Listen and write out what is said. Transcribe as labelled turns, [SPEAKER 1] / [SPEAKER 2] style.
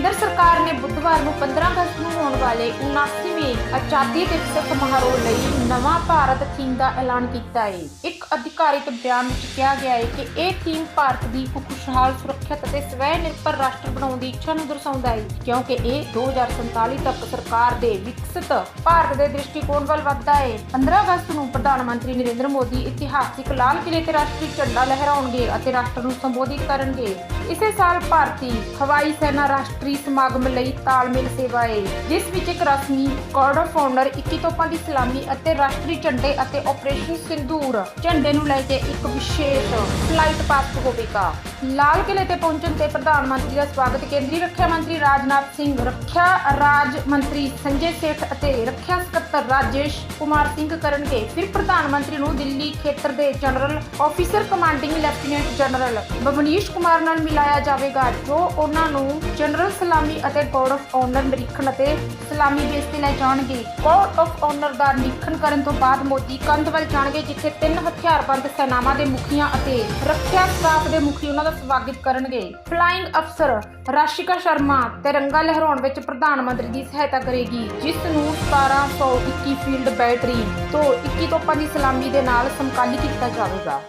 [SPEAKER 1] ਕੇਂਦਰ ਸਰਕਾਰ ਨੇ ਬੁੱਧਵਾਰ ਨੂੰ 15 ਅਗਸਤ ਨੂੰ ਹੋਣ ਵਾਲੇ 79ਵੇਂ ਆਜ਼ਾਦੀ ਦਿਵਸ ਸਮਾਰੋਹ ਲਈ ਨਵਾਂ ਭਾਰਤ ਥੀਮ ਦਾ ਐਲਾਨ ਕੀਤਾ ਹੈ ਇੱਕ ਅਧਿਕਾਰਿਤ ਬਿਆਨ ਵਿੱਚ ਕਿਹਾ ਗਿਆ ਹੈ ਕਿ ਇਹ ਥੀਮ ਭਾਰਤ ਦੀ ਖੁਸ਼ਹਾਲ, ਸੁਰੱਖਿਅਤ ਅਤੇ ਸਵੈ ਨਿਰਭਰ ਰਾਸ਼ਟਰ ਬਣਾਉਣ ਦੀ ਇੱਛਾ ਨੂੰ ਦਰਸਾਉਂਦਾ ਹੈ ਕਿਉਂਕਿ ਇਹ 2047 ਤੱਕ ਸਰਕਾਰ ਦੇ ਵਿਕਸਿਤ ਭਾਰਤ ਦੇ ਦ੍ਰਿਸ਼ਟੀਕੋਣ ਵੱਲ ਵੱਧਦਾ ਹੈ 15 ਅਗਸਤ ਨੂੰ ਪ੍ਰਧਾਨ ਮੰਤਰੀ ਨਰਿੰਦਰ ਮੋਦੀ ਇਤਿਹਾਸਿਕ ਲਾਲ ਕਿਲੇ ਤੇ ਰਾਸ਼ਟਰੀ ਝੰਡਾ ਲਹਿਰਾਉਣਗੇ ਅਤੇ ਰਾਸ਼ਟਰ ਨੂੰ ਸੰਬੋਧਿਤ ਕਰਨਗੇ। ਇਸੇ ਸਾਲ ਭਾਰਤੀ ਹਵਾਈ ਸੈਨਾ ਰਾਸ਼ਟਰੀ ਸਮਾਗਮ ਲਈ ਤਾਲਮੇਲ ਸੇਵਾ ਏ। ਜਿਸ ਵਿੱਚ ਇੱਕ ਰਸਮੀ ਕਾਰਡ ਆਫ ਆਨਰ 21 ਤੋਪਾਂ ਦੀ ਸਲਾਮੀ ਅਤੇ ਰਾਸ਼ਟਰੀ ਝੰਡੇ ਅਤੇ ਆਪਰੇਸ਼ਨ ਸਿੰਦੂਰ। ਝੰਡੇ ਨੂੰ ਲੈ ਕੇ ਇੱਕ ਵਿਸ਼ੇਸ਼ ਫਲਾਈਟ ਪਾਸਟ ਹੋਵੇਗਾ। ਲਾਲ ਕਿਲੇ ਤੇ ਪਹੁੰਚਣ ਤੇ ਪ੍ਰਧਾਨ ਮੰਤਰੀ ਦਾ ਸਵਾਗਤ ਕੇਂਦਰੀ ਰੱਖਿਆ ਮੰਤਰੀ ਰਾਜਨਾਥ ਸਿੰਘ, ਰੱਖਿਆ ਰਾਜ ਮੰਤਰੀ ਸੰਜੇ ਸੇਠ ਅਤੇ ਰੱਖਿਆ ਸਕੱਤਰ ਰਾਜੇਸ਼ ਕੁਮਾਰ ਸਿੰਘ ਕਰਨਗੇ। ਫਿਰ ਪ੍ਰਧਾਨ ਮੰਤਰੀ ਨੂੰ ਦਿੱਲੀ ਖੇਤਰ ਦੇ general officer commanding lieutenant general Bavnish Kumar ਨਾਲ ਮਿਲਾਇਆ ਜਾਵੇਗਾ, ਜੋ ਉਹਨਾਂ ਨੂੰ ਜਨਰਲ ਸਲਾਮੀ ਅਤੇ ਕੋਡ ਆਫ ਆਨਰ ਨਿਰੀਖਣ ਅਤੇ ਸਲਾਮੀ ਬੇਸ ਤੇ ਲੈ ਜਾਣਗੇ। ਕੋਡ ਆਫ ਆਨਰ ਦਾ ਨਿਰੀਖਣ ਕਰਨ ਤੋਂ ਬਾਅਦ ਮੋਦੀ ਕੰਧ ਵੱਲ ਜਾਣਗੇ, ਜਿੱਥੇ ਤਿੰਨ ਹਥਿਆਰਬੰਦ ਸੈਨਾਵਾਂ ਦੇ ਮੁਖੀਆਂ ਅਤੇ ਰੱਖਿਆ ਸਟਾਫ ਦੇ ਮੁਖੀ ਉਹਨਾਂ ਦਾ ਸਵਾਗਤ ਕਰਨਗੇ। ਫਲਾਈਂਗ ਅਫਸਰ ਰਾਸ਼ਿਕਾ ਸ਼ਰਮਾ ਤਿਰੰਗਾ ਲਹਿਰਾਉਣ ਵਿੱਚ ਪ੍ਰਧਾਨ ਮੰਤਰੀ ਦੀ ਸਹਾਇਤਾ ਕਰੇਗੀ, ਜਿਸ ਨੂੰ 1721 ਫੀਲਡ ਬੈਟਰੀ ਤੋਂ 21 ਤੋਪਾਂ ਦੀ ਸਲਾਮੀ ਦੇ ਨਾਲ ਸਮਕਾਲੀ ਕੀਤਾ ਜਾਵੇਗਾ।